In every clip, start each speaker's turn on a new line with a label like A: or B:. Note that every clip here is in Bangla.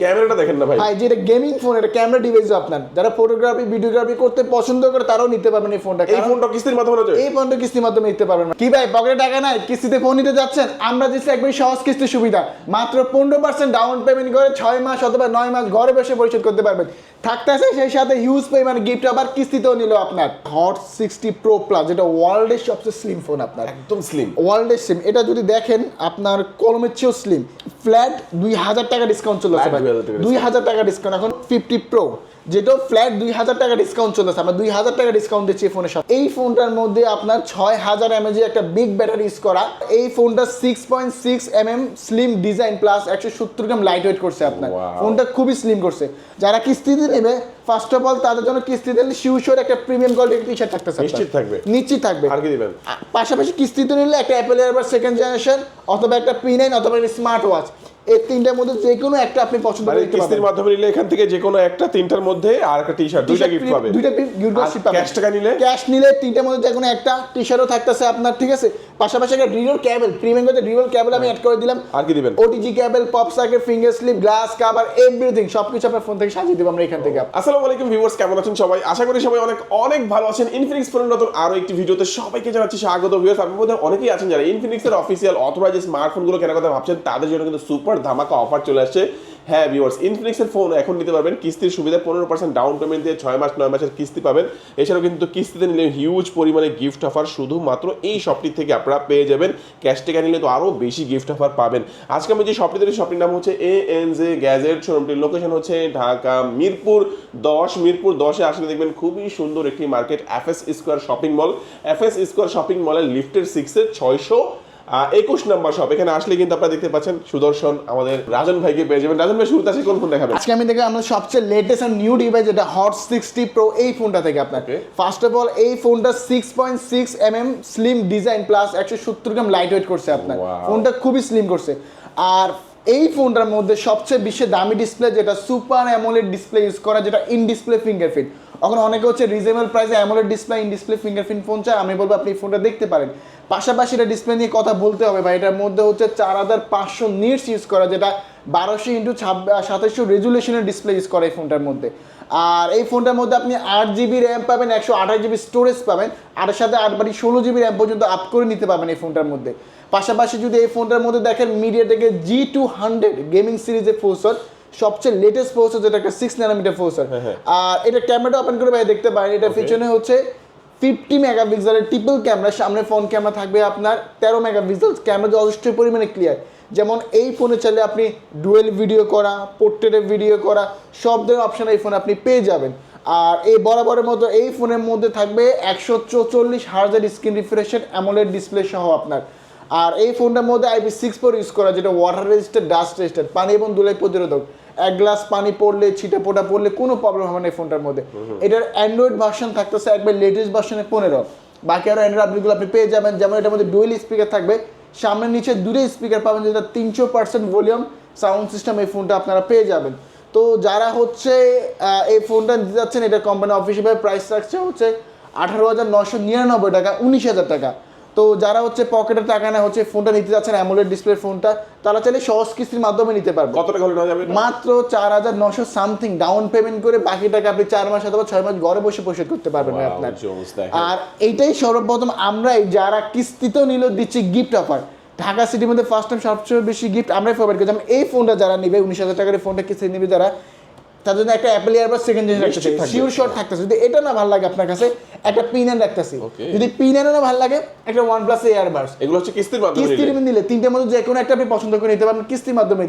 A: ক্যামেরাটা দেখেন না ভাই।
B: ভাই যেটা গেমিং ফোন এটা ক্যামেরা ডিভাইস আপনার। যারা ফটোগ্রাফি ভিডিওগ্রাফি করতে পছন্দ করে তারাও নিতে পারবেন এই ফোনটা
A: এই ফোনটা কিস্তির মাধ্যমে না
B: এই ফোনটা কিস্তির মাধ্যমে নিতে পারবেন না। কি ভাই পকেটে টাকা নাই? কিস্তিতে ফোন নিতে যাচ্ছেন? আমরা দিচ্ছি একদম সহজ কিস্তি সুবিধা। মাত্র পনেরো পার্সেন্ট ডাউন পেমেন্ট করে ছয় মাস অথবা নয় মাস ঘরে বসে পরিশোধ করতে পারবেন। থাকতেছে সেই সাথে হিউজ পরিমাণে গিফট আবার কিস্তিতেও নিল আপনার। হট সিক্সটি প্রো প্লাস যেটা ওয়ার্ল্ডের সবচেয়ে স্লিম ফোন আপনার।
A: একদম স্লিম
B: ওয়ার্ল্ডের স্লিম এটা যদি দেখেন আপনার কলমের চেয়েও স্লিম ফ্ল্যাট দুই হাজার টাকা ডিসকাউন্ট চলে
A: Flat
B: ভাই।
A: 2000 টাকা
B: দুই হাজার টাকা ডিসকাউন্ট এখন ফিফটি প্রো যেটা ফ্ল্যাট দুই হাজার টাকা ডিসকাউন্ট চলেছে আমরা দুই হাজার টাকা ডিসকাউন্ট দিচ্ছি এই ফোনের সাথে। এই ফোনটার মধ্যে আপনার ছয় হাজার এমএজ একটা বিগ ব্যাটারি ইউজ করা। এই ফোনটা six point six M M slim design plus একশো সত্তর গ্রাম লাইট ওয়েট করছে আপনার। ফোনটা খুবই স্লিম করছে। যারা কিস্তিতে নেবে ফার্স্ট অফ অল তাদের জন্য কিস্তিতে শিউশোর একটা প্রিমিয়াম কোয়ালিটির টি শার্ট থাকতেছে
A: নিশ্চিত থাকবে।
B: নিশ্চিত থাকবে।
A: আর কি দিবেন?
B: পাশাপাশি কিস্তিতে নিলে একটা অ্যাপেল এয়ারবার সেকেন্ড জেনারেশন অথবা একটা পি নাইন অথবা একটা স্মার্ট ওয়াচ এই তিনটার মধ্যে যে কোনো একটা আপনি পছন্দ
A: মানে
B: করে নিতে পারবেন।
A: মাধ্যমে নিলে এখান থেকে যে কোনো একটা তিনটার মধ্যে আর একটা টি শার্ট দুইটা গিফট পাবে
B: দুইটা গিফট
A: আর cash টাকা নিলে?
B: ক্যাশ নিলে তিনটার মধ্যে যে কোনো একটা টি শার্টও থাকতেছে আপনার ঠিক আছে? পাশাপাশি একটা রিওল ক্যাবেল প্রিমিয়াম রিওল ক্যাবেল আমি অ্যাড করে দিলাম।
A: আর কি দিবেন?
B: OTG cable pop finger slip glass cover everything সবকিছু আপনার ফোন থেকে সাজিয়ে দেবো আমরা এখান থেকে।
A: আসসালামু আলাইকুম ভিউয়ার্স কেমন আছেন সবাই? আশা করি সবাই অনেক অনেক ভালো আছেন। ইনফিনিক্স ফোনের নতুন আরও একটি ভিডিওতে সবাইকে জানাচ্ছি স্বাগত। ভিউয়ার্স অনেকেই আছেন যারা ইনফিনিক্স এর অফিসিয়াল অথবা যে স্মার্টফোনগুলো কেনার কথা ভাবছেন তাদের জন্য কিন্তু সুপার ধামাকা অফার চলে আসছে। হ্যাঁ ভিউয়ার্স ইনফিনিক্স এর ফোন এখন নিতে পারবেন। কিস্তির সুবিধা, পনেরো পার্সেন্ট ডাউন পেমেন্ট দিয়ে ছয় মাস, নয় মাসের কিস্তি পাবেন। এছাড়াও কিন্তু কিস্তিতে নিলে হিউজ পরিমাণে গিফট অফার শুধুমাত্র এই শপটি থেকে আপনারা পেয়ে যাবেন। ক্যাশ টাকা নিলে তো আরও বেশি গিফট অফার পাবেন। আজকে আমি যে শপটি ধরে শপটির নাম হচ্ছে এ এন জে গ্যাজেট শোরুমটির লোকেশন হচ্ছে ঢাকা, মিরপুর দশ। মিরপুর দশে আসলে দেখবেন খুবই সুন্দর একটি market F S square shopping mall F S square shopping মলের লিফটের সিক্সের ছয়শো একুশ নাম্বার শপ এখানে আসলে কিন্তু আপনারা দেখতে পাচ্ছেন সুদর্শন আমাদের রাজন ভাইকে পেয়ে যাবেন। রাজন ভাই শুরুতে আছে কোন ফোন দেখাবেন?
B: আজকে আমি দেখি আমরা সবচেয়ে লেটেস্ট আর নিউ ডিভাইস যেটা হট সিক্সটি প্রো এই ফোনটা থেকে আপনাকে ফার্স্ট অফ অল এই ফোনটা six point six M M slim design plus একশো সত্তর গ্রাম লাইট ওয়েট করছে আপনার। ফোনটা খুবই স্লিম করছে। আর এই ফোনটার মধ্যে সবচেয়ে বিশ্বের দামি ডিসপ্লে যেটা সুপার অ্যামোলেড ডিসপ্লে ইউজ করা যেটা ইন ডিসপ্লে ফিঙ্গারপ্রিন্ট এখন অনেকে হচ্ছে রিজনেবল প্রাইসে AMOLED display in display fingerprint phone চায়। আমি বলব আপনি ফোনটা দেখতে পারেন। পাশাপাশি এটা ডিসপ্লে নিয়ে কথা বলতে হবে ভাই। এটার মধ্যে হচ্ছে চার হাজার পাঁচশো নিটস ইউজ করা, যেটা বারোশো ইন্টু সাতাশশো রেজুলেশনের ডিসপ্লে ইউজ করা এই ফোনটার মধ্যে। আর এই ফোনটার মধ্যে আপনি আট জিবি র্যাম পাবেন, একশো আঠাশ জিবি স্টোরেজ পাবেন, আর সাথে আট বাড়ি ষোলো জিবি র্যাম পর্যন্ত আপ করে নিতে পারবেন এই ফোনটার মধ্যে। পাশাপাশি যদি এই ফোনটার মধ্যে দেখেন মিডিয়া থেকে জি টু হান্ড্রেড গেমিং সিরিজের প্রসেসর সবচেয়ে লেটেস্ট প্রসেসর যেটা একটা সিক্স ন্যানোমিটার প্রসেসর আর এটা ক্যামেরাটা ওপেন করে ভাই দেখতে পারেন। এটা পিছনে হচ্ছে ফিফটি মেগাপিক্সেলের ট্রিপল ক্যামেরা সামনে ফোন ক্যামেরা থাকবে আপনার তেরো মেগাপিক্সেল ক্যামেরা যথেষ্ট পরিমাণে ক্লিয়ার যেমন এই ফোনে চাইলে আপনি ডুয়েল ভিডিও করা পোর্ট্রেটের ভিডিও করা সব ধরনের অপশন এই ফোনে আপনি পেয়ে যাবেন। আর এই বরাবরের মতো এই ফোনের মধ্যে থাকবে একশো চৌচল্লিশ হার্জের স্ক্রিন রিফ্রেশের অ্যামোলেড ডিসপ্লে সহ আপনার। আর এই ফোনটার মধ্যে আইপি সিক্স ফোর ইউজ করা যেটা ওয়াটার রেজিস্টার ডাস্ট রেজিস্টার পানি এবং ধুলাই প্রতিরোধক। এক গ্লাস পানি পড়লে ছিটে পোটা পড়লে কোনো প্রবলেম হবে না এই ফোনটার মধ্যে। এটার অ্যান্ড্রয়েড ভার্সন থাকতেছে একবার লেটেস্ট ভার্সনে পনেরো বাকি আরও অ্যান্ড্রয়েড আপডেটগুলো আপনি পেয়ে যাবেন। যেমন এটার মধ্যে ডুয়েল স্পিকার থাকবে। সামনে নিচে দূরে স্পিকার পাবেন যেটা তিনশো পার্সেন্ট ভলিউম সাউন্ড সিস্টেম এই ফোনটা আপনারা পেয়ে যাবেন। তো যারা হচ্ছে এই ফোনটা দিতে যাচ্ছেন এটা কোম্পানি অফিসিয়াল প্রাইস রাখছে হচ্ছে আঠারো হাজার নশো নিরানব্বই টাকা উনিশ হাজার টাকা। তো যারা হচ্ছে পকেটে টাকা না হচ্ছে ফোনটা নিতে যাচ্ছেন অ্যামোলেড ডিসপ্লে ফোনটা তারা চাইলে সহজ কিস্তির মাধ্যমে নিতে পারবে।
A: কত টাকা হলে যাবে
B: মাত্র চার হাজার নশো সামথিং ডাউন পেমেন্ট করে বাকি টাকা আপনি চার মাস অথবা ছয় মাস ঘরে বসে পরিশোধ করতে পারবেন আপনার।
A: জোস
B: আর এইটাই সর্বপ্রথম আমরাই যারা কিস্তিতেও নিল দিচ্ছি গিফট অফার ঢাকা সিটির মধ্যে ফার্স্ট টাইম সবচেয়ে বেশি গিফট আমরাই প্রোভাইড করছি যেমন এই ফোনটা যারা নেবে উনিশ হাজার টাকার ফোনটা কিস্তি নেবে যারা তার জন্য একটা Apple earbuds second generation. Sure shot থাকতেছে। যদি এটা না ভালো লাগে আপনার কাছে একটা রাখতেছি। যদি না ভালো লাগে একটা ওয়ান প্লাস এয়ারবাস
A: এগুলো হচ্ছে কিস্তির মাধ্যমে
B: কিস্তির
A: নিলে।
B: তিনটের মধ্যে যে কোনো একটা আপনি পছন্দ করে নিতে পারবেন কিস্তির মাধ্যমে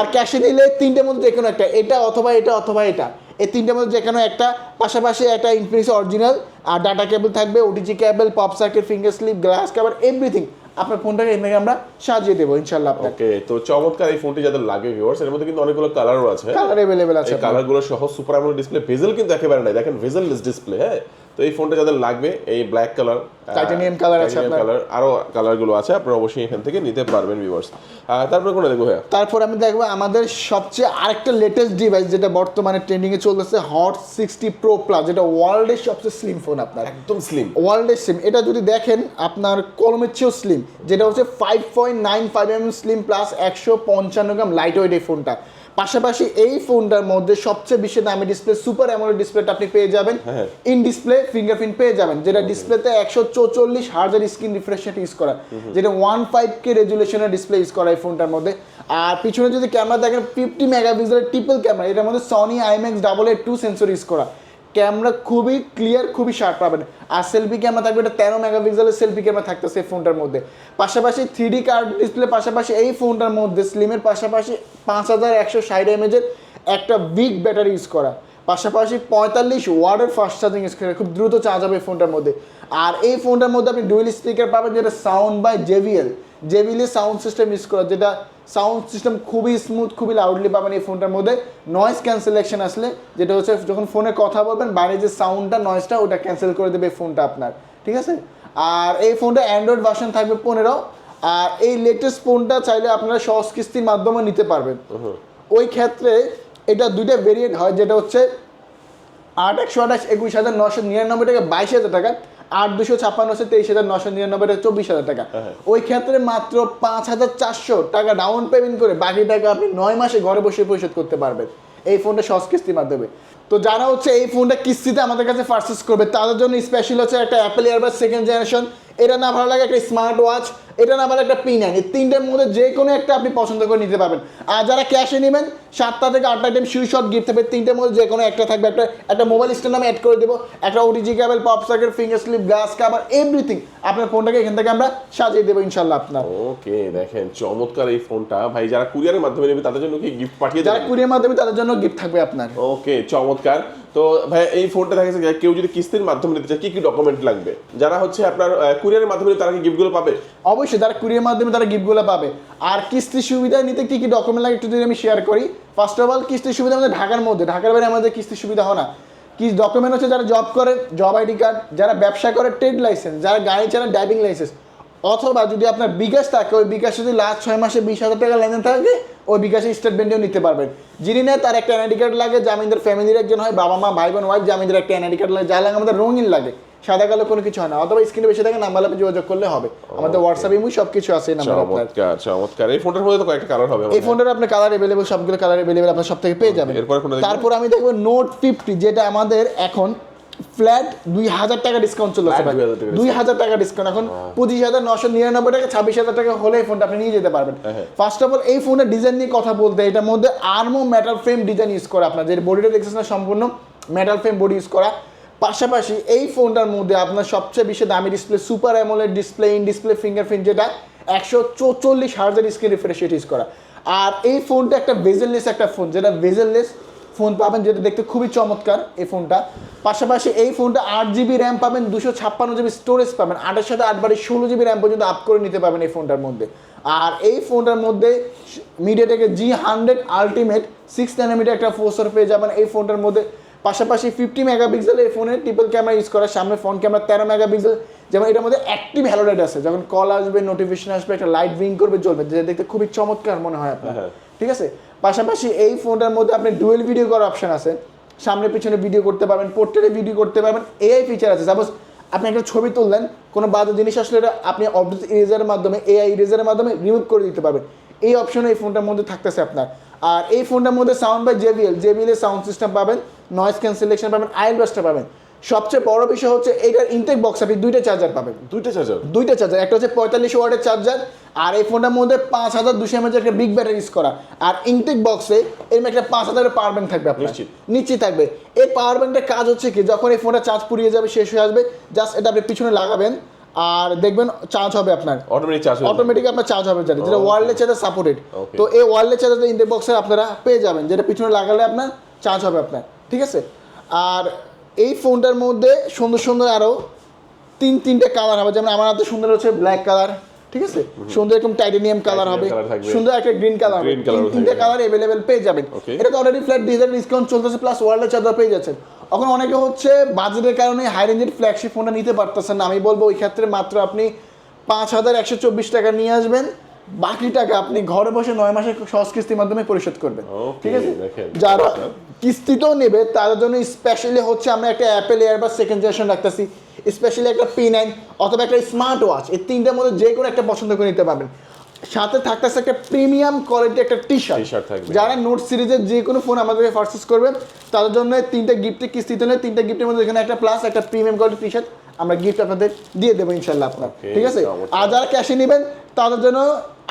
B: আর ক্যাশে নিলে। তিনটের মধ্যে যে কোনো একটা এটা অথবা এটা অথবা এটা। এই তিনটের মধ্যে যে কোনো একটা পাশাপাশি একটা ইনফিনিক্স অরিজিনাল আর ডাটা কেবল থাকবে OTG cable pop circuit finger slip glass cover everything আপনার ফোনটাকে এমনি আমরা সাজিয়ে দেবো ইনশাল্লাহ আপনাকে
A: ওকে তো চমৎকার এই ফোনটি যাদের লাগে ভিউয়ার্স এর মধ্যে কিন্তু অনেকগুলো কালারও আছে?
B: কালার अवेलेबल আছে।
A: কালারগুলো সহ সুপার অ্যামোলেড ডিসপ্লে ভেজেল কিন্তু একেবারে নাই দেখেন ভেজেললেস ডিসপ্লে হ্যাঁ তো এই ফোনটা যাদের লাগবে এই ব্ল্যাক কালার
B: Titanium কালার আছে আপনার।
A: কালার আরও কালারগুলো আছে আপনারা অবশ্যই এখান থেকে নিতে পারবেন ভিউয়ার্স তারপরে কোনটা দেখব হ্যাঁ
B: তারপর আমি দেখব আমাদের সবচেয়ে আরেকটা লেটেস্ট ডিভাইস যেটা বর্তমানে ট্রেন্ডিং এ চলতেছে হট সিক্সটি প্রো প্লাস যেটা ওয়ার্ল্ডের সবচেয়ে স্লিম ফোন আপনার।
A: একদম স্লিম
B: ওয়ার্ল্ডের স্লিম এটা যদি দেখেন আপনার কলমের চেয়েও স্লিম যেটা হচ্ছে five point nine five M slim plus একশো পঞ্চান্ন গ্রাম লাইট ওয়েট এই ফোনটা পাশাপাশি এই ফোনটার মধ্যে সবচেয়ে বেশি দামি ডিসপ্লে সুপার অ্যামোলেড ডিসপ্লেটা আপনি পেয়ে যাবেন। ইন ডিসপ্লে ফিঙ্গারপ্রিন্ট পেয়ে যাবেন যেটা ডিসপ্লেতে একশো চৌচল্লিশ হার্জার স্ক্রিন রিফ্রেশ রেট ইউজ করা। যেটা ওয়ান ফাইভ কে রেজুলেশনের ডিসপ্লে ইউজ করা এই ফোনটার মধ্যে। আর পিছনে যদি ক্যামেরা দেখেন ফিফটি মেগাপিক্সেলের ট্রিপল ক্যামেরা এটার মধ্যে Sony IMX double eight two sensor use করা। ক্যামেরা খুবই ক্লিয়ার খুবই শার্প পাবেন। আর সেলফি ক্যামেরা থাকবে এটা তেরো মেগাপিক্সেলের সেলফি ক্যামেরা থাকতেছে এই ফোনটার মধ্যে। পাশাপাশি থ্রিডি কার্ড ডিসপ্লে পাশাপাশি এই ফোনটার মধ্যে স্লিমের পাশাপাশি পাঁচ হাজার একশো ষাট এমএজের একটা বিগ ব্যাটারি ইউজ করা। পাশাপাশি পঁয়তাল্লিশ ওয়ার্ডের ফাস্ট চার্জিং ইউজ করে। খুব দ্রুত চার্জ হবে এই ফোনটার মধ্যে। আর এই ফোনটার মধ্যে আপনি ডুয়েল স্পিকার পাবেন, যেটা সাউন্ড বাই জেভিএল জেভিএলের সাউন্ড সিস্টেম ইউজ করা, যেটা সাউন্ড সিস্টেম খুবই স্মুথ খুবই লাউডলি পাবেন এই ফোনটার মধ্যে। নয়েজ ক্যান্সেলেকশন আসলে, যেটা হচ্ছে যখন ফোনে কথা বলবেন, বাইরে যে সাউন্ডটা নয়েজটা ওটা ক্যান্সেল করে দেবে এই ফোনটা আপনার। ঠিক আছে? আর এই ফোনটা অ্যান্ড্রয়েড ভার্সন থাকবে পনেরো। আর এই লেটেস্ট ফোনটা চাইলে আপনারা সহজ কিস্তির মাধ্যমে নিতে পারবেন। ওই ক্ষেত্রে এটা দুইটা ভেরিয়েন্ট হয় যেটা হচ্ছে আট একশো আঠাশ একুশ হাজার নশো নিরানব্বই টাকা বাইশ হাজার টাকা আট দুশো ছাপ্পান্ন হচ্ছে তেইশ হাজার নশো নিরানব্বই টাকা চব্বিশ হাজার টাকা।
A: হ্যাঁ।
B: ওই ক্ষেত্রে মাত্র পাঁচ হাজার চারশো টাকা ডাউন পেমেন্ট করে বাকি টাকা আপনি নয় মাসে ঘরে বসে পরিশোধ করতে পারবেন। এই ফোনটা সহজ কিস্তির মাধ্যমে। তো যারা হচ্ছে এই ফোনটা কিস্তিতে আমাদের কাছে পারচেস করবে তাদের জন্য স্পেশাল হচ্ছে একটা অ্যাপেল ইয়ারবাস সেকেন্ড জেনারেশন এটা না ভালো লাগে একটা স্মার্ট ওয়াচ এটা না ভালো একটা পিন এই তিনটের মধ্যে যে কোনো একটা আপনি পছন্দ করে নিতে পারবেন। আর যারা ক্যাশে নেবেন সাতটা থেকে আটটা আইটেম শুই শট গিফট থাকবে। তিনটের মধ্যে যে কোনো একটা থাকবে। একটা একটা মোবাইল স্ট্যান্ড আমি অ্যাড করে দেবো। একটা OTG cable pop socket finger slip glass cover everything আপনার ফোনটাকে এখান থেকে আমরা সাজিয়ে দেবো ইনশাল্লাহ আপনার।
A: ওকে দেখেন চমৎকার এই ফোনটা ভাই যারা কুরিয়ারের মাধ্যমে নেবে তাদের জন্য কি গিফট পাঠিয়ে
B: যারা
A: দেবেন?
B: কুরিয়ার মাধ্যমে তাদের জন্য গিফট থাকবে আপনার।
A: ওকে চমৎকার। তো ভাই, এই ফোনটা দেখা যাচ্ছে কেউ যদি কিস্তির মাধ্যমে নিতে চায়, কি কি ডকুমেন্ট লাগবে? যারা হচ্ছে আপনার কুরিয়ারের মাধ্যমে তারা কি গিফটগুলো পাবে?
B: অবশ্যই তারা কুরিয়ার মাধ্যমে তারা গিফটগুলো পাবে। আর কিস্তির সুবিধা নিতে কি কি ডকুমেন্ট লাগে একটু যদি আমি শেয়ার করি। ফার্স্ট অফ অল কিস্তির সুবিধা আমাদের ঢাকার মধ্যে। ঢাকার বাইরে আমাদের কিস্তির সুবিধা হয় না। কি ডকুমেন্ট হচ্ছে, যারা জব করে জব আইডি কার্ড যারা ব্যবসা করে ট্রেড লাইসেন্স যারা গাড়ি চালান ড্রাইভিং লাইসেন্স অথবা যদি আপনার বিকাশ থাকে ওই বিকাশ যদি লাস্ট ছয় মাসে বিশ হাজার টাকা লেনদেন থাকে ওই বিকাশের স্টেটমেন্টেও নিতে পারবেন। যিনি নেয় তার একটা এনআইডি কার্ড লাগে জামিনদের ফ্যামিলির একজন হয় বাবা মা ভাই বোন ওয়াইফ জামিনদার একটা এনআইডি কার্ড লাগে যা লাগে আমাদের রঙিন লাগে। সাদা কালো কোনো কিছু হয় না। অথবা স্ক্রিনে বেশি থাকে নাম্বার আপনি যোগাযোগ করলে হবে। আমাদের হোয়াটসঅ্যাপ ইমু সব কিছু আছে নাম্বার আপনার।
A: চমৎকার চমৎকার। এই ফোনটার মধ্যে তো কয়েকটা কালার হবে
B: এই ফোনটার আপনার কালার এভেলেবল সবগুলো কালার এভেলেবল আপনার সব থেকে পেয়ে যাবেন।
A: এরপরে?
B: তারপর আমি দেখব নোট ফিফটি যেটা আমাদের এখন ফ্ল্যাট দুই হাজার টাকা ডিসকাউন্ট
A: 2000 টাকা
B: দুই হাজার টাকা ডিসকাউন্ট এখন পঁচিশ হাজার নশো নিরানব্বই টাকা ছাব্বিশ হাজার টাকা হলে এই ফোনটা আপনি নিয়ে যেতে পারবেন।
A: হ্যাঁ।
B: ফার্স্ট অফ অল এই ফোনের ডিজাইন নিয়ে কথা বলতে এটার মধ্যে armour metal frame design use করা আপনার যে বডিটা দেখছেন না সম্পূর্ণ মেটাল ফ্রেম বডি ইউজ করা। পাশাপাশি এই ফোনটার মধ্যে আপনার সবচেয়ে বেশি দামি display super AMOLED display in display fingerprint যেটা একশো চৌচল্লিশ হার্জার স্ক্রিন রিফ্রেশ ইউজ করা। আর এই ফোনটা একটা ভেজেললেস একটা ফোন যেটা ভেজেললেস ফোন পাবেন যেটা দেখতে খুবই চমৎকার এই ফোনটা। পাশাপাশি এই ফোনটা আট জিবি র্যাম পাবেন, দুশো ছাপ্পান্ন জিবি স্টোরেজ পাবেন, আটের সাথে আট বারে ষোলো জিবি র্যাম পর্যন্ত আপ করে নিতে পারবেন এই ফোনটার মধ্যে। আর এই ফোনটার মধ্যে media মিডিয়াটেকের G hundred ultimate six nanometer একটা ফোর্সর পেয়ে যাবেন। এই ফোনটার মধ্যে পাশাপাশি ফিফটি মেগাপিক্সেল এই ফোনে ট্রিপল ক্যামেরা ইউজ করা সামনে ফ্রন্ট ক্যামেরা তেরো মেগাপিক্সেল যেমন এটার মধ্যে অ্যাক্টিভ হ্যালোলাইট আছে যখন কল আসবে নোটিফিকেশন আসবে একটা লাইট উইং করবে জ্বলবে যেটা দেখতে খুবই চমৎকার মনে হয় আপনার।
A: হ্যাঁ।
B: ঠিক আছে? পাশাপাশি এই ফোনটার মধ্যে আপনি ডুয়েল ভিডিও করার অপশন আছে। সামনে পিছনে ভিডিও করতে পারবেন পোর্ট্রেটে ভিডিও করতে পারবেন এআই ফিচার আছে। সাপোজ আপনি একটা ছবি তুললেন কোনো বাজে জিনিস আসলে এটা আপনি অবজেক্ট ইরেজারের মাধ্যমে এআই ইরেজারের মাধ্যমে রিমুভ করে দিতে পারবেন। এই অপশন এই ফোনটার মধ্যে থাকতেছে আপনার। আর এই ফোনটার মধ্যে সাউন্ড বাই জেবিএল জেবিএল এর সাউন্ড সিস্টেম পাবেন। নয়েজ ক্যান্সেলেশন পাবেন আইল ব্রাস্টার পাবেন। সবচেয়ে বড় বিষয় হচ্ছে এইটার ইনটেক বক্স আপনি দুইটা চার্জার পাবেন।
A: দুইটা চার্জার
B: দুইটা চার্জার একটা হচ্ছে পঁয়তাল্লিশ ওয়ার্ডের চার্জার আর এই ফোনটার মধ্যে পাঁচ হাজার দুশো এমএচ একটা বিগ ব্যাটারি ইউজ করা। আর ইনটেক বক্সে এরকম একটা পাঁচ হাজারের পাওয়ার ব্যাংক থাকবে আপনার।
A: নিশ্চিত।
B: নিশ্চিত থাকবে। এই পাওয়ার ব্যাংকটার কাজ হচ্ছে কি যখন এই ফোনটা চার্জ পুড়িয়ে যাবে শেষ হয়ে আসবে জাস্ট এটা আপনি পিছনে লাগাবেন আর দেখবেন চার্জ হবে আপনার।
A: অটোমেটিক চার্জ
B: অটোমেটিক আপনার চার্জ হবে যেটা যেটা. ওয়ারলেস চার্জার সাপোর্টেড তো এই ওয়ারলেস চার্জার ইনটেক বক্সে আপনারা পেয়ে যাবেন যেটা পিছনে লাগালে আপনার চার্জ হবে আপনার। ঠিক আছে? আর এই ফোনটার মধ্যে সুন্দর সুন্দর আরও তিন তিনটে কালার হবে। যেমন আমার হাতে সুন্দর হচ্ছে ব্ল্যাক কালার ঠিক আছে? সুন্দর এরকম টাইটেনিয়াম কালার হবে। সুন্দর একটা গ্রিন কালার
A: ও
B: তিনটে কালার অ্যাভেলেবেল পেয়ে যাবেন। এটা তো অলরেডি ফ্ল্যাট ডিজাইন ডিসকাউন্ট চলতেছে প্লাস ওয়ার্ল্ডের চার্জার পেয়ে যাচ্ছেন। এখন অনেকে হচ্ছে বাজেটের কারণে হাই রেঞ্জের ফ্ল্যাগশিপ ফোনটা নিতে পারতেছেন না। আমি বলব ওই ক্ষেত্রে মাত্র আপনি পাঁচ হাজার একশো চব্বিশ টাকা নিয়ে আসবেন। বাকি টাকা আপনি ঘরে বসে নয় মাসের সহজ কিস্তির মাধ্যমে পরিশোধ করবেন। ঠিক আছে। যারা কিস্তিতেও নেবে তাদের জন্য স্পেশালি হচ্ছে আমরা একটা অ্যাপেল এয়ার বা সেকেন্ড জেনারেশন রাখতেছি স্পেশালি একটা পি নাইন অথবা একটা স্মার্ট ওয়াচ এই তিনটার মধ্যে যে কোনো একটা পছন্দ করে নিতে পারবেন। সাথে থাকতেছে একটা প্রিমিয়াম কোয়ালিটি একটা টি শার্ট। যারা নোট সিরিজের যে কোনো ফোন আমাদেরকে পারচেস করবেন তাদের জন্য তিনটা গিফটে কিস্তিতে হলে তিনটা গিফটের মধ্যে এখানে একটা প্লাস একটা প্রিমিয়াম কোয়ালিটি টি শার্ট আমরা গিফট আপনাদের দিয়ে দেবো ইনশাল্লাহ আপনার। ঠিক আছে? আর যারা ক্যাশে নেবেন তাদের জন্য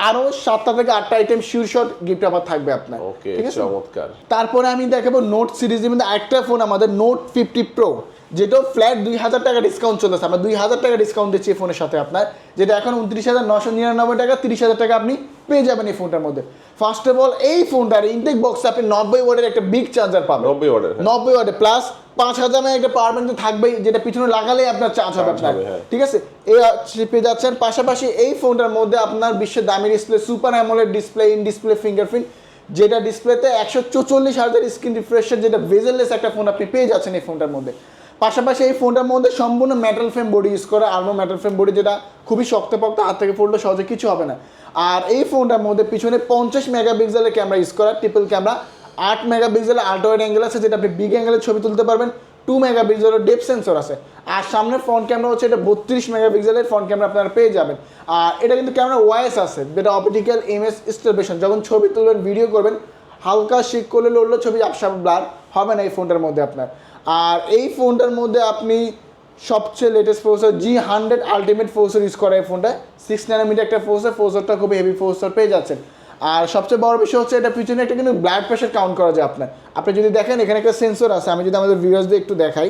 B: আরও সাতটা থেকে আটটা আইটেম শিওর শট গিফট আবার থাকবে আপনার।
A: ওকে
B: ঠিক আছে?
A: চমৎকার।
B: তারপরে আমি দেখাবো নোট সিরিজের মধ্যে একটা ফোন আমাদের নোট ফিফটি প্রো যেটা ফ্ল্যাট দুই হাজার টাকা ডিসকাউন্ট চলেছে আমরা দুই হাজার টাকা ডিসকাউন্ট দিচ্ছি এই ফোনের সাথে আপনার। যেটা এখন উনত্রিশ হাজার নশো নিরানব্বই টাকা তিরিশ হাজার টাকা আপনি পেয়ে যাবেন এই ফোনটার মধ্যে। ফার্স্ট অফ অল এই ফোনটার ইনটেক বক্সে আপনি নব্বই ওয়ার্ডের একটা বিগ চার্জার পাবেন।
A: নব্বই ওয়ার্ডের
B: নব্বই ওয়াটে প্লাস পাঁচ হাজার একটা পাওয়ার ব্যাংক তো থাকবেই যেটা পিছনে লাগালেই আপনার চার্জ হবে আপনার।
A: হ্যাঁ।
B: ঠিক আছে? এই পেয়ে যাচ্ছেন। পাশাপাশি এই ফোনটার মধ্যে আপনার বিশ্বের দামি display super AMOLED display in display fingerprint যেটা ডিসপ্লেতে একশো চৌচল্লিশ হাজার স্ক্রিন রিফ্রেশের যেটা ভেজেললেস একটা ফোন আপনি পেয়ে যাচ্ছেন এই ফোনটার মধ্যে। পাশাপাশি এই ফোনটার মধ্যে সম্পূর্ণ মেটাল ফ্রেম বডি ইউজ করা আর্মো মেটাল ফ্রেম বডি যেটা খুবই শক্তপোক্ত, হাত থেকে পড়লে সহজে কিছু হবে না। আর এই ফোনটার মধ্যে পিছনে পঞ্চাশ মেগাপিক্সেলের ক্যামেরা ইউজ করা ট্রিপল ক্যামেরা আট মেগাপিক্সেলের আল্ট্রাওয়াইড অ্যাঙ্গেল আছে, যেটা আপনি বিগ অ্যাঙ্গেলের ছবি তুলতে পারবেন টু মেগাপিক্সেলের ডেপ সেন্সর আছে। আর সামনের ফ্রন্ট ক্যামেরা হচ্ছে এটা বত্রিশ মেগাপিক্সেলের ফ্রন্ট ক্যামেরা আপনারা পেয়ে যাবেন। আর এটা কিন্তু ক্যামেরা ওয়াইস আছে, যেটা অপটিক্যাল এমএস স্টেবেশন যখন ছবি তুলবেন ভিডিও করবেন, হালকা শিক করলে লড়লে ছবি আপসাপ ব্লার হবে না এই ফোনটার মধ্যে আপনার। আর এই ফোনটার মধ্যে আপনি সবচেয়ে latest processor G hundred ultimate processor use করা এই ফোনটা। সিক্স নাইনোমিটার একটা প্রসেসর প্রসেসরটা খুবই হেভি প্রসেসর পেয়ে যাচ্ছেন। আর সবচেয়ে বড় বিষয় হচ্ছে এটা পিছনে একটা কিন্তু ব্লাড প্রেশার কাউন্ট করা যায় আপনার। আপনি যদি দেখেন এখানে একটা সেন্সর আছে আমি যদি আমাদের ভিউয়ার্সদের একটু দেখাই।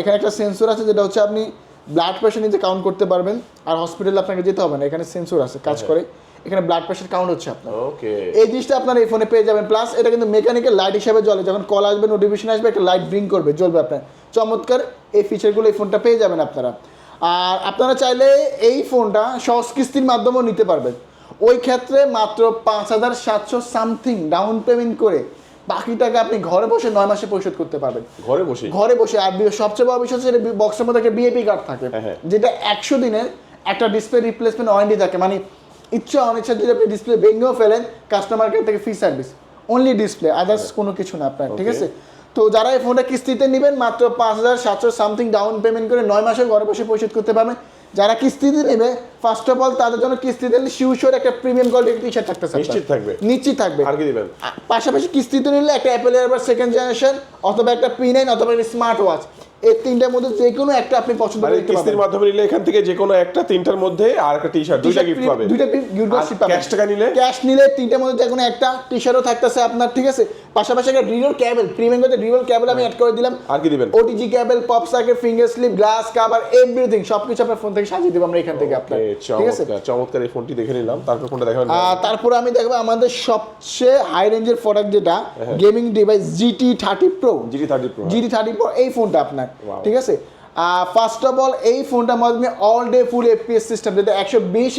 B: এখানে একটা সেন্সর আছে যেটা হচ্ছে আপনি ব্লাড প্রেশার নিতে কাউন্ট করতে পারবেন। আর হসপিটালে আপনাকে যেতে হবে না এখানে সেন্সর আছে কাজ করে। এখানে ব্লাড প্রেশার কাউন্ট হচ্ছে আপনার।
A: ওকে
B: এই জিনিসটা আপনার এই ফোনে পেয়ে যাবেন। প্লাস এটা কিন্তু মেকানিক্যাল লাইট হিসেবে জ্বলে। যখন কল আসবে নোটিফিকেশন আসবে একটা লাইট ব্রিং করবে জ্বলবে আপনার। চমৎকার এই ফিচারগুলো এই ফোনটা পেয়ে যাবেন আপনারা। আর আপনারা চাইলে এই ফোনটা সহজ কিস্তির মাধ্যমেও নিতে পারবেন। ওই ক্ষেত্রে মাত্র পাঁচ হাজার সাতশো সামথিং ডাউন পেমেন্ট করে বাকি টাকা আপনি ঘরে বসে নয় মাসে পরিশোধ করতে পারবেন।
A: ঘরে বসে
B: ঘরে বসে। আর সবচেয়ে বড় বিষয় হচ্ছে বক্সের মধ্যে একটা বিএপি কার্ড থাকে
A: হ্যাঁ, হ্যাঁ।
B: যেটা একশো দিনের একটা ডিসপ্লে রিপ্লেসমেন্ট ওয়ারেন্টি থাকে। মানে ইচ্ছা অনিচ্ছা যদি আপনি ডিসপ্লে ভেঙেও ফেলেন কাস্টমার কেয়ার থেকে free service only display others কোনো কিছু না আপনার ঠিক আছে? তো যারা এই ফোনটা কিস্তিতে নেবেন মাত্র পাঁচ হাজার সাতশো সামথিং ডাউন পেমেন্ট করে নয় মাসে ঘরে বসে পরিশোধ করতে পারবেন। যারা কিস্তিতে নেবে ফার্স্ট অফ অল তাদের জন্য কিস্তিতে শিউশোর একটা প্রিমিয়াম কোয়ালিটির টি শার্ট আপনার।
A: নিশ্চিত থাকবে।
B: নিশ্চিত থাকবে।
A: আর কি দিবেন?
B: পাশাপাশি কিস্তিতে নিলে একটা অ্যাপেল এয়ারবার সেকেন্ড জেনারেশন অথবা একটা পি নাইন অথবা একটা স্মার্ট ওয়াচ এই তিনটার মধ্যে যে কোনো একটা আপনি পছন্দ করে
A: কিস্তির মাধ্যমে নিলে এখান থেকে যে কোনো একটা তিনটার মধ্যে আর একটা টি শার্ট দুইটা গিফট পাবে।
B: দুইটা গিফট
A: আর ক্যাশ টাকা নিলে?
B: ক্যাশ নিলে তিনটার মধ্যে যে কোনো একটা টি শার্টও থাকতেছে আপনার ঠিক আছে? পাশাপাশি একটা রিলোর ক্যাবেল প্রিমিয়াম করতে ক্যাবেল আমি অ্যাড করে দিলাম।
A: আর কি দিবেন?
B: OTG cable pop socket finger slip glass cover everything সবকিছু আপনার ফোন থেকে সাজিয়ে দেবো আমরা এখান থেকে আপনার। ঠিক আছে?
A: চমৎকার এই ফোনটি দেখে নিলাম। তারপর ফোনটা দেখাবেন?
B: তারপরে আমি দেখব আমাদের সবচেয়ে হাই রেঞ্জের প্রোডাক্ট যেটা। Gaming device GT thirty pro
A: GT thirty pro
B: GT thirty four এই ফোনটা আপনার। ঠিক আছে? ফার্স্ট অফ অল এই ফোনটার মাধ্যমে all day full FPS system যেটা একশো বিশ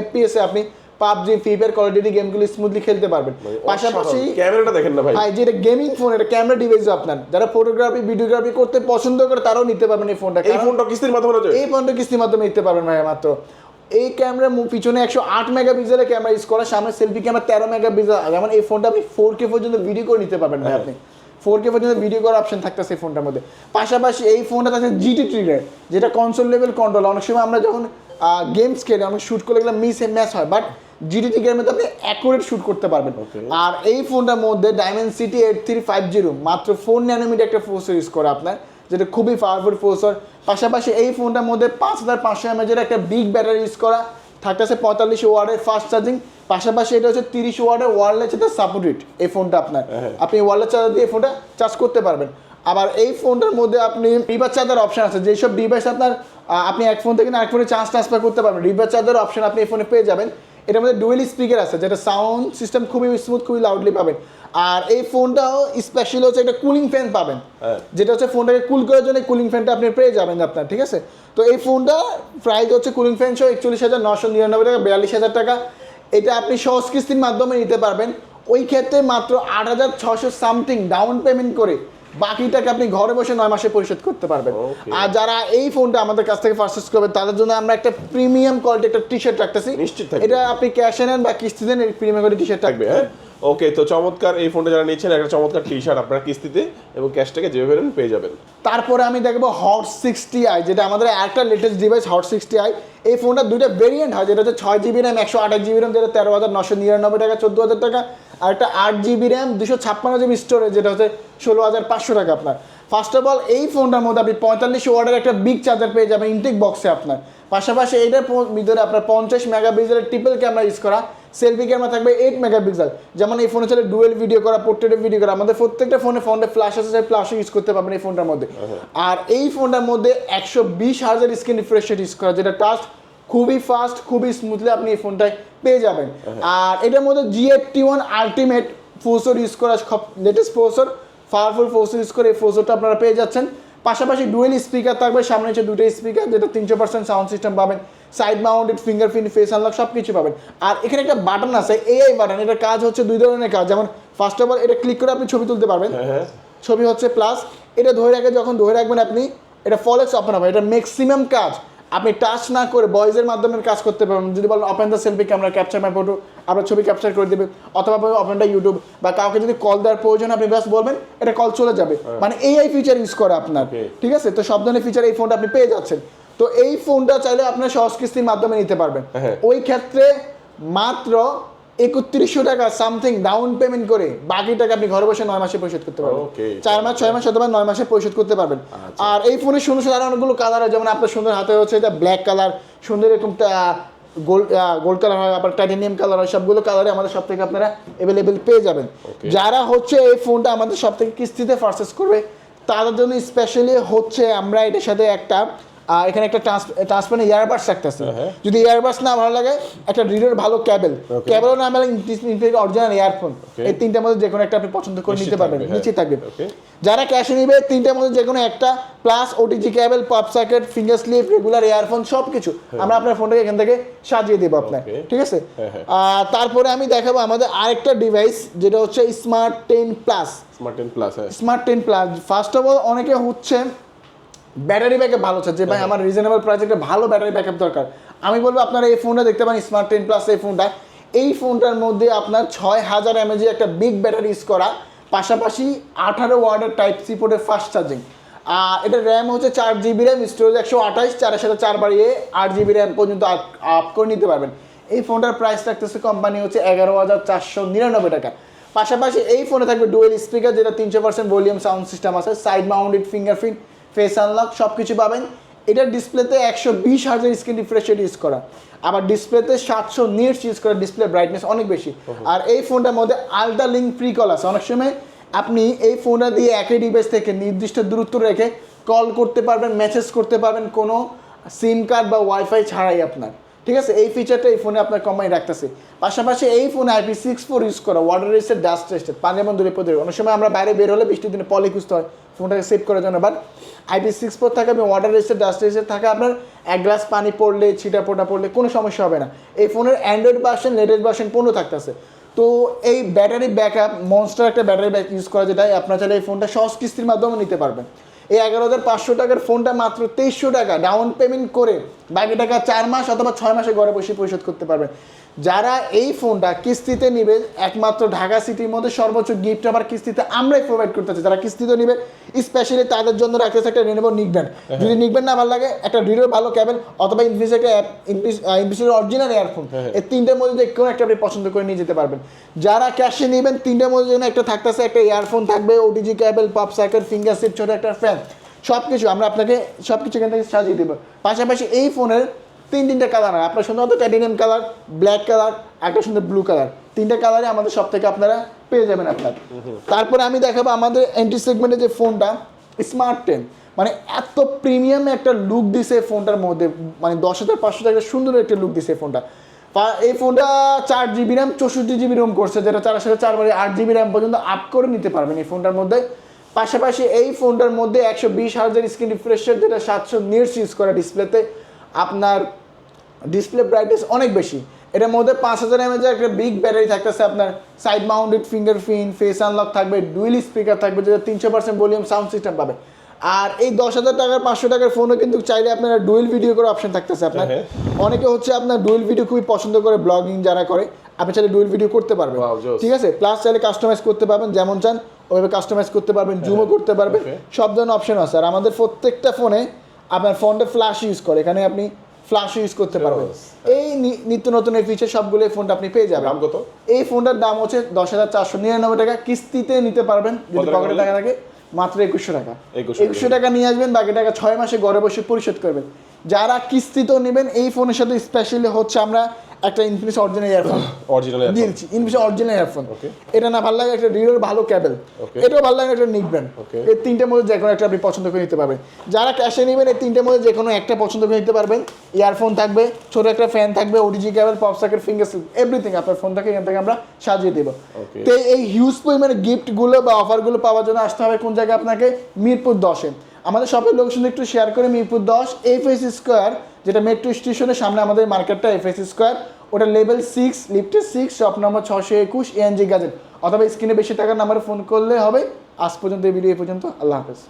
B: এফপিএস এ আপনি PUBG free fire call duty গেমগুলো স্মুথলি খেলতে পারবেন। পাশাপাশি
A: ক্যামেরাটা দেখেন না ভাই।
B: ভাই যেটা গেমিং ফোন এটা ক্যামেরা ডিভাইস আপনার। যারা ফটোগ্রাফি ভিডিওগ্রাফি করতে পছন্দ করে তারাও নিতে পারবেন এই ফোনটা
A: এই ফোনটা কিস্তির মাধ্যমে
B: এই ফোনটা কিস্তির মাধ্যমে নিতে পারবেন ভাই মাত্র। এই ক্যামেরা পিছনে একশো আট মেগাপিক্সেলের ক্যামেরা ইউজ করা সামনে সেলফি ক্যামেরা তেরো মেগাপিক্সেল যেমন এই ফোনটা আপনি ফোর কে পর্যন্ত ভিডিও করে নিতে পারবেন ভাই আপনি। ফোর কে পর্যন্ত ভিডিও করার অপশন থাকতেছে এই ফোনটার মধ্যে। পাশাপাশি এই ফোনটা থাকছে জিটি ট্রিগার যেটা কনসোল লেভেল কন্ট্রোল অনেক সময় আমরা যখন গেমস খেলি অনেক শ্যুট করলে গেলে মিস ম্যাচ হয়। বাট জিটি ট্রিগারের মধ্যে আপনি অ্যাকুরেট শ্যুট করতে পারবেন। আর এই ফোনটার মধ্যে Dimensity eight three five zero মাত্র ফোর ন্যানোমিটার একটা প্রসেসর ইউজ করে আপনার যেটা খুবই পাওয়ারফুল প্রসেসর পাশাপাশি এই ফোনটার মধ্যে পাঁচ হাজার পাঁচশো এমএজের একটা বিগ ব্যাটারি ইউজ করা থাকতেছে পঁয়তাল্লিশ ওয়ার্ডের ফাস্ট চার্জিং পাশাপাশি এটা হচ্ছে তিরিশ ওয়ার্ডের ওয়ারলেস এটা সাপোর্টেড এই ফোনটা আপনার।
A: হ্যাঁ।
B: আপনি ওয়ারলেস চার্জার দিয়ে ফোনটা চার্জ করতে পারবেন। আবার এই ফোনটার মধ্যে আপনি রিভার চার্জার অপশন আছে যেসব ডিভাইস আপনার আপনি এক ফোন থেকে না এক ফোনে চার্জ ট্রান্সফার করতে পারবেন। রিভার চার্জার অপশন আপনি এই ফোনে পেয়ে যাবেন। এটার মধ্যে ডুয়েল স্পিকার আছে যেটা সাউন্ড সিস্টেম খুবই স্মুথ খুবই লাউডলি পাবেন। আর এই ফোনটাও স্পেশাল হচ্ছে একটা কুলিং ফ্যান পাবেন।
A: হ্যাঁ।
B: যেটা হচ্ছে ফোনটাকে কুল করার জন্য কুলিং ফ্যানটা আপনি পেয়ে যাবেন আপনার ঠিক আছে? তো এই ফোনটা প্রাইস হচ্ছে কুলিং ফ্যান সহ একচল্লিশ হাজার নশো নিরানব্বই টাকা বিয়াল্লিশ হাজার টাকা। এটা আপনি সহজ কিস্তির মাধ্যমে নিতে পারবেন। ওই ক্ষেত্রে মাত্র আট হাজার ছশো সামথিং ডাউন পেমেন্ট করে বাকিটাকে আপনি ঘরে বসে নয় মাসে পরিশোধ করতে পারবেন। আর যারা এই ফোনটা আমাদের কাছ থেকে পারচেস করবেন তাদের জন্য আমরা একটা প্রিমিয়াম কোয়ালিটি একটা টি শার্ট রাখতেছি এটা আপনি ক্যাশে নেন বা কিস্তি দেন এই প্রিমিয়াম কোয়ালিটি টি শার্ট
A: থাকবে হ্যাঁ? ওকে তো চমৎকার এই ফোনটা যারা নিচ্ছেন, একটা চমৎকার টি শার্ট আপনারা কিস্তিতে এবং ক্যাশটাকে যেভাবে নেন পেয়ে যাবেন।
B: তারপরে আমি দেখব হট সিক্সটি আই যেটা আমাদের একটা latest device Hot sixty i এই ফোনটা দুইটা ভেরিয়েন্ট হয়, যেটা হচ্ছে ছয় জিবি র্যাম একশো আঠাশ জিবি র্যাম যেটা তেরো হাজার নশো নিরানব্বই টাকা, চোদ্দ হাজার টাকা, আর একটা আট জিবি র্যাম দুশো ছাপ্পান্ন জিবি স্টোরেজ যেটা হচ্ছে ষোলো হাজার পাঁচশো টাকা আপনার। ফার্স্ট অফ অল এই ফোনটার মধ্যে আপনি পঁয়তাল্লিশ ওয়ার্ডের একটা বিগ চার্জার পেয়ে যাবেন ইনটেক বক্সে আপনার। পাশাপাশি এইটার ভিতরে আপনার পঞ্চাশ মেগা মেগাপিক্সেলের ট্রিপল ক্যামেরা ইউজ করা সেলফি ক্যামেরা থাকবে এইট মেগাপিক্সেল যেমন এই ফোনে চলে ডুয়েল ভিডিও করা পোর্ট্রেটিভ ভিডিও করা আমাদের প্রত্যেকটা ফোনে ফোনে ফ্ল্যাশ আছে সেই ফ্ল্যাশও ইউজ করতে পারবেন এই ফোনটার মধ্যে। আর এই ফোনটার মধ্যে একশো বিশ হাজার স্ক্রিন রিফ্রেশ রেট ইউজ করা যেটা টাচ খুবই ফাস্ট খুবই স্মুথলি আপনি এই ফোনটায় পেয়ে যাবেন। আর এটার মধ্যে G eighty one ultimate processor use করা সব latest processor powerful processor use করে এই ফোসরটা আপনারা পেয়ে যাচ্ছেন। পাশাপাশি ডুয়েল স্পিকার থাকবে সামনে হচ্ছে দুটো স্পিকার যেটা তিনশো পার্সেন্ট সাউন্ড সিস্টেম পাবেন। Side mounted fingerprint face unlock সব কিছু পাবেন। আর এখানে একটা বাটন আছে এআই বাটন এটার কাজ হচ্ছে দুই ধরনের কাজ। যেমন ফার্স্ট অফ অল এটা ক্লিক করে আপনি ছবি তুলতে পারবেন।
A: হ্যাঁ হ্যাঁ।
B: ছবি হচ্ছে প্লাস এটা ধরে রাখে যখন ধরে রাখবেন আপনি এটা ফলেক্স ওপেন হবে এটা ম্যাক্সিমাম কাজ। আপনি টাচ না করে ভয়েসের মাধ্যমে কাজ করতে পারবেন। যদি বলেন open the selfie camera capture my photo আপনার ছবি ক্যাপচার করে দেবে। অথবা ওপেন দ্য ইউটিউব বা কাউকে যদি কল দেওয়ার প্রয়োজন আপনি ব্যাস বলবেন এটা কল চলে যাবে। মানে এআই ফিচার ইউজ করে আপনার। ঠিক আছে? তো সব ধরনের ফিচার এই ফোনটা আপনি পেয়ে যাচ্ছেন। তো এই ফোনটা চাইলে আপনার সহজ কিস্তির মাধ্যমে নিতে পারবেন
A: হ্যাঁ।
B: ওই ক্ষেত্রে মাত্র একত্রিশশো টাকা সামথিং ডাউন পেমেন্ট করে বাকি টাকা আপনি ঘরে বসে নয় মাসে পরিশোধ করতে পারবেন. চার মাস ছয় মাস অথবা নয় মাসে পরিশোধ করতে পারবেন
A: আচ্ছা।
B: আর এই ফোনের সুন্দর সুন্দর অনেকগুলো কালার হয় যেমন আপনার সুন্দর হাতে হচ্ছে এটা ব্ল্যাক কালার সুন্দর এরকম গোল্ড গোল্ড কালার হয় আবার টাইটেনিয়াম কালার হয় সবগুলো কালারে আমাদের সব থেকে আপনারা অ্যাভেলেবেল পেয়ে যাবেন যারা হচ্ছে এই ফোনটা আমাদের সব থেকে কিস্তিতে পারচেস করবে তাদের জন্য স্পেশালি হচ্ছে আমরা এটার সাথে একটা আহ, এখানে একটা ট্রান্সপারেন্ট ইয়ারবাডস রাখতেছি।
A: হ্যাঁ।
B: যদি ইয়ারবাডস না ভালো লাগে একটা রিডের ভালো ক্যাবেল. ক্যাবেলও না ভালো অরিজিনাল ইয়ারফোন এই তিনটার মধ্যে যে কোনো একটা আপনি পছন্দ করে নিতে পারবেন
A: হ্যাঁ।
B: নিচে থাকবে। যারা ক্যাশে নিবে তিনটার মধ্যে যে কোনো একটা plus OTG cable pop socket finger slip regular earphone সব কিছু আমরা আপনার ফোনটাকে এখান থেকে সাজিয়ে দেবো আপনার ঠিক আছে?
A: হ্যাঁ, হ্যাঁ।
B: আর তারপরে আমি দেখাবো আমাদের আরেকটা ডিভাইস যেটা হচ্ছে Smart ten plus
A: Smart ten plus হ্যাঁ।
B: Smart ten plus first of all অনেকে হচ্ছে ব্যাটারি ব্যাকআপ ভালো চাচ্ছে ভাই আমার রিজনেবল প্রাইসে একটা ভালো ব্যাটারি ব্যাকআপ দরকার। আমি বলব আপনারা এই ফোনটা দেখতে পারেন স্মার্ট টেন প্লাস এই ফোনটা এই ফোনটার মধ্যে আপনার ছয় হাজার এমএজি একটা বিগ ব্যাটারি ইউজ করা। পাশাপাশি আঠারো ওয়ার্ডের টাইপ সি পোর্টের ফাস্ট চার্জিং আর এটা র্যাম হচ্ছে চার জিবি র্যাম স্টোরেজ একশো আঠাশ চারের সাথে চার বাড়িয়ে আট জিবি র্যাম পর্যন্ত আপ করে নিতে পারবেন। এই ফোনটার প্রাইস রাখতেছে কোম্পানি হচ্ছে এগারো হাজার চারশো নিরানব্বই টাকা। পাশাপাশি এই ফোনে থাকবে ডুয়েল স্পিকার যেটা তিনশো পার্সেন্ট ভলিউম সাউন্ড সিস্টেম আছে side mounted fingerprint face unlock সব কিছু পাবেন। এটা ডিসপ্লেতে একশো বিশ হাজার স্ক্রিন রিফ্রেশ রেট ইউজ করা। আবার ডিসপ্লেতে সাতশো নিটস ইউজ করা ডিসপ্লে ব্রাইটনেস অনেক বেশি। আর এই ফোনটার মধ্যে আলট্রা লিঙ্ক ফ্রি কল আছে। অনেক সময় আপনি এই ফোনটা দিয়ে একই ডিভাইস থেকে নির্দিষ্ট দূরত্ব রেখে কল করতে পারবেন মেসেজ করতে পারবেন কোনো সিম কার্ড বা ওয়াইফাই ছাড়াই আপনার। ঠিক আছে? এই ফিচারটা এই ফোনে আপনার কোম্পানি রাখতেছে। পাশাপাশি এই ফোনে আইপি সিক্স ফোর ইউজ করা ওয়াটার রেসের ডাস্ট রেস্টেড পানি এবং দূরে পড়ে অনেক সময় আমরা বাইরে বের হলে বৃষ্টির দিনে পলি খুঁজতে হয় ফোনটাকে সেভ করার জন্য। বাট আইপি সিক্স ফোর থাকে এবং ওয়াটার রেসের ডাস্ট রেস্টেড থাকে আপনার এক গ্লাস পানি পড়লে, ছিটা পোটা পড়লে কোনো সমস্যা হবে না। এই ফোনের অ্যান্ড্রয়েড ভার্সন লেটেস্ট ভার্সন পনেরো থাকতেছে। তো এই ব্যাটারি ব্যাকআপ মনস্টার একটা ব্যাটারি ব্যাক ইউজ করা যেটা আপনার চাইলে এই ফোনটা সহজ কিস্তির মাধ্যমে নিতে পারবেন। এই এগারো হাজার পাঁচশো টাকার ফোনটা মাত্র তেইশশো টাকা। ডাউন পেমেন্ট করে বাকি টাকা চার মাস অথবা ছয় মাসে ঘরে বসে পরিশোধ করতে পারবেন যারা এই ফোনটা কিস্তিতে নিবে একমাত্র ঢাকা সিটির মধ্যে সর্বোচ্চ গিফট আবার কিস্তিতে আমরাই প্রোভাইড করতেছি যারা কিস্তিতে নিবে স্পেশালি তাদের জন্য রাখতেছে একটা রেনেবো নিকব্যান্ড যদি নিকব্যান্ড না ভালো লাগে একটা রিডোর ভালো ক্যাবেল অথবা ইনফিস একটা ইনফিসের অরিজিনাল এয়ারফোন এই তিনটের মধ্যে যে কোনো একটা আপনি পছন্দ করে নিয়ে যেতে পারবেন। যারা ক্যাশে নেবেন তিনটের মধ্যে যেন একটা থাকতেছে একটা ইয়ারফোন থাকবে OTG cable pop cycle finger slip ছোটো একটা ফ্যান সব কিছু আমরা আপনাকে সব কিছু এখান থেকে সাজিয়ে দেবো। পাশাপাশি এই ফোনের তিন তিনটে কালার হয়। আপনার সুন্দর টাইটেনিয়াম কালার ব্ল্যাক কালার একটা সুন্দর ব্লু কালার তিনটে কালারে আমাদের সব থেকে আপনারা পেয়ে যাবেন আপনার। তারপরে আমি দেখাবো আমাদের এন্ট্রি সেগমেন্টের যে ফোনটা স্মার্ট টেন মানে এত প্রিমিয়াম একটা লুক দিছে ফোনটার মধ্যে মানে দশ হাজার পাঁচশো টাকা সুন্দর একটা লুক দিছে এই ফোনটা এই ফোনটা চার জিবি র্যাম চৌষট্টি জিবি রোম করছে যেটা চার সাথে চার বারে আট জিবি র্যাম পর্যন্ত আপ করে নিতে পারবেন এই ফোনটার মধ্যে। পাশাপাশি এই ফোনটার মধ্যে একশো বিশ হাজার স্ক্রিন রিফ্রেশের যেটা সাতশো নিটস ইউজ করা ডিসপ্লেতে আপনার ডিসপ্লে ব্রাইটনেস অনেক বেশি। এটার মধ্যে পাঁচ হাজার এমএজের একটা বিগ ব্যাটারি থাকতেছে আপনার side mounted fingerprint face unlock থাকবে ডুইল স্পিকার থাকবে যেটা তিনশো পার্সেন্ট ভলিউম সাউন্ড সিস্টেম পাবে। আর এই দশ হাজার টাকার পাঁচশো টাকার ফোনও কিন্তু চাইলে আপনারা ডুয়েল ভিডিও করে অপশন থাকতেছে আপনার।
A: হ্যাঁ।
B: অনেকে হচ্ছে আপনার ডুয়েল ভিডিও খুবই পছন্দ করে ব্লগিং যারা করে আপনি চাইলে ডুয়েল ভিডিও করতে পারবেন। ঠিক আছে? প্লাস চাইলে কাস্টমাইজ করতে পারবেন যেমন চান ওইভাবে কাস্টমাইজ করতে পারবেন জুমও করতে পারবেন। সব ধরনের অপশন আছে। আর আমাদের প্রত্যেকটা ফোনে আপনার ফোনটা ফ্ল্যাশ ইউজ করে এখানে আপনি ফ্ল্যাশ ইউজ করতে পারবেন। এই নিত্য নতুন এই ফিচার সবগুলো এই ফোনটা আপনি পেয়ে যাবেন।
A: কত?
B: এই ফোনটার দাম হচ্ছে দশ হাজার চারশো নিরানব্বই টাকা কিস্তিতে নিতে পারবেন যদি পকেটে টাকা থাকে মাত্র একুশশো টাকা। একুশশো টাকা। নিয়ে আসবেন বাকি টাকা ছয় মাসে ঘরে বসে পরিশোধ করবেন। যারা কিস্তিতেও নেবেন এই ফোনের সাথে স্পেশালি হচ্ছে আমরা একটা ইনফিনিক্স অরিজিনাল ইয়ারফোন
A: অরিজিনাল
B: দিয়েছি ইনফিনিক্স অরিজিনাল ইয়ারফোন. এটা না ভালো লাগে একটা রিওর ভালো ক্যাবেল এটাও ভালো লাগে একটা নিক ব্র্যান্ড. এই তিনটের মধ্যে যে কোনো একটা আপনি পছন্দ করে নিতে পারবেন। যারা ক্যাশে নেবেন এই তিনটের মধ্যে যে কোনো একটা পছন্দ করে নিতে পারবেন। ইয়ারফোন থাকবে ছোট একটা ফ্যান থাকবে OTG cable pop socket finger everything আপনার ফোন থেকে এখান থেকে আমরা সাজিয়ে দেবো. তো এই হিউজ পরিমাণে গিফটগুলো বা অফারগুলো পাওয়ার জন্য আসতে হবে কোন জায়গায় আপনাকে? মিরপুর দশে আমাদের শপের লোকেশন একটু শেয়ার করে মিরপুর দশ এফএস স্কোয়ার যেটা মেট্রো স্টেশনের সামনে আমাদের মার্কেটটা এফএস স্কোয়ার ওটা লেভেল সিক্স লিফটের সিক্স শপ নম্বর ছশো একুশ এএনজি গাজেট অথবা স্ক্রিনে বেশি টাকার নাম্বারে ফোন করলে হবে। আজ পর্যন্ত এই ভিডিও এই পর্যন্ত। আল্লাহ হাফেজ।